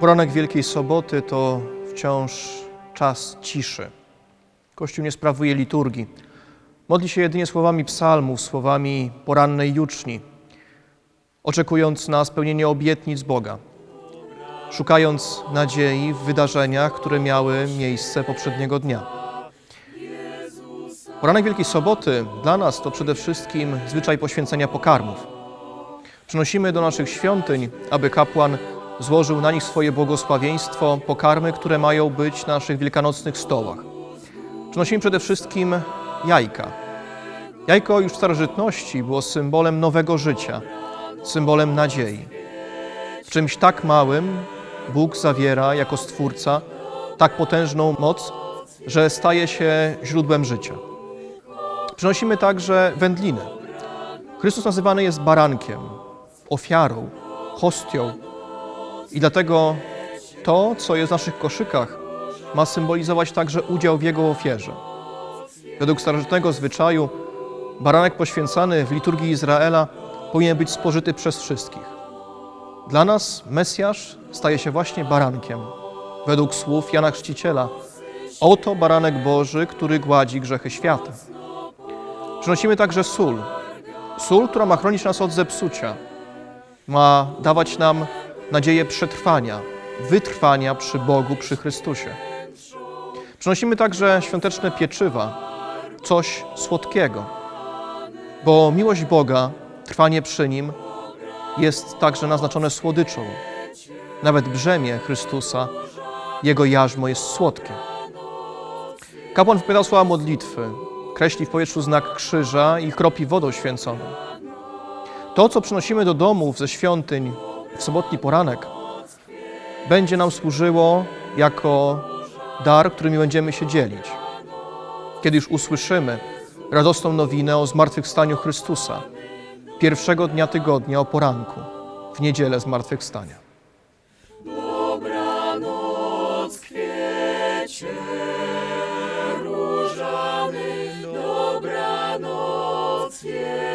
Poranek Wielkiej Soboty to wciąż czas ciszy. Kościół nie sprawuje liturgii. Modli się jedynie słowami psalmów, słowami porannej juczni oczekując na spełnienie obietnic Boga, szukając nadziei w wydarzeniach, które miały miejsce poprzedniego dnia. Poranek Wielkiej Soboty dla nas to przede wszystkim zwyczaj poświęcenia pokarmów. Przynosimy do naszych świątyń, aby kapłan złożył na nich swoje błogosławieństwo, pokarmy, które mają być na naszych wielkanocnych stołach. Przynosimy przede wszystkim jajka. Jajko już w starożytności było symbolem nowego życia, symbolem nadziei. W czymś tak małym Bóg zawiera jako Stwórca tak potężną moc, że staje się źródłem życia. Przynosimy także wędliny. Chrystus nazywany jest barankiem, ofiarą, hostią. I dlatego to, co jest w naszych koszykach, ma symbolizować także udział w Jego ofierze. Według starożytnego zwyczaju baranek poświęcany w liturgii Izraela powinien być spożyty przez wszystkich. Dla nas Mesjasz staje się właśnie barankiem. Według słów Jana Chrzciciela, oto baranek Boży, który gładzi grzechy świata. Przynosimy także sól. Sól, która ma chronić nas od zepsucia, ma dawać nam nadzieję przetrwania, wytrwania przy Bogu, przy Chrystusie. Przynosimy także świąteczne pieczywa, coś słodkiego, bo miłość Boga, trwanie przy Nim jest także naznaczone słodyczą. Nawet brzemię Chrystusa, Jego jarzmo jest słodkie. Kapłan wypowiadał słowa modlitwy, kreśli w powietrzu znak krzyża i kropi wodą święconą. To, co przynosimy do domów ze świątyń w sobotni poranek, będzie nam służyło jako dar, którymi będziemy się dzielić. Kiedy już usłyszymy radosną nowinę o zmartwychwstaniu Chrystusa, pierwszego dnia tygodnia o poranku, w niedzielę zmartwychwstania. Dobranoc kwiecie różany, dobranoc wiecie.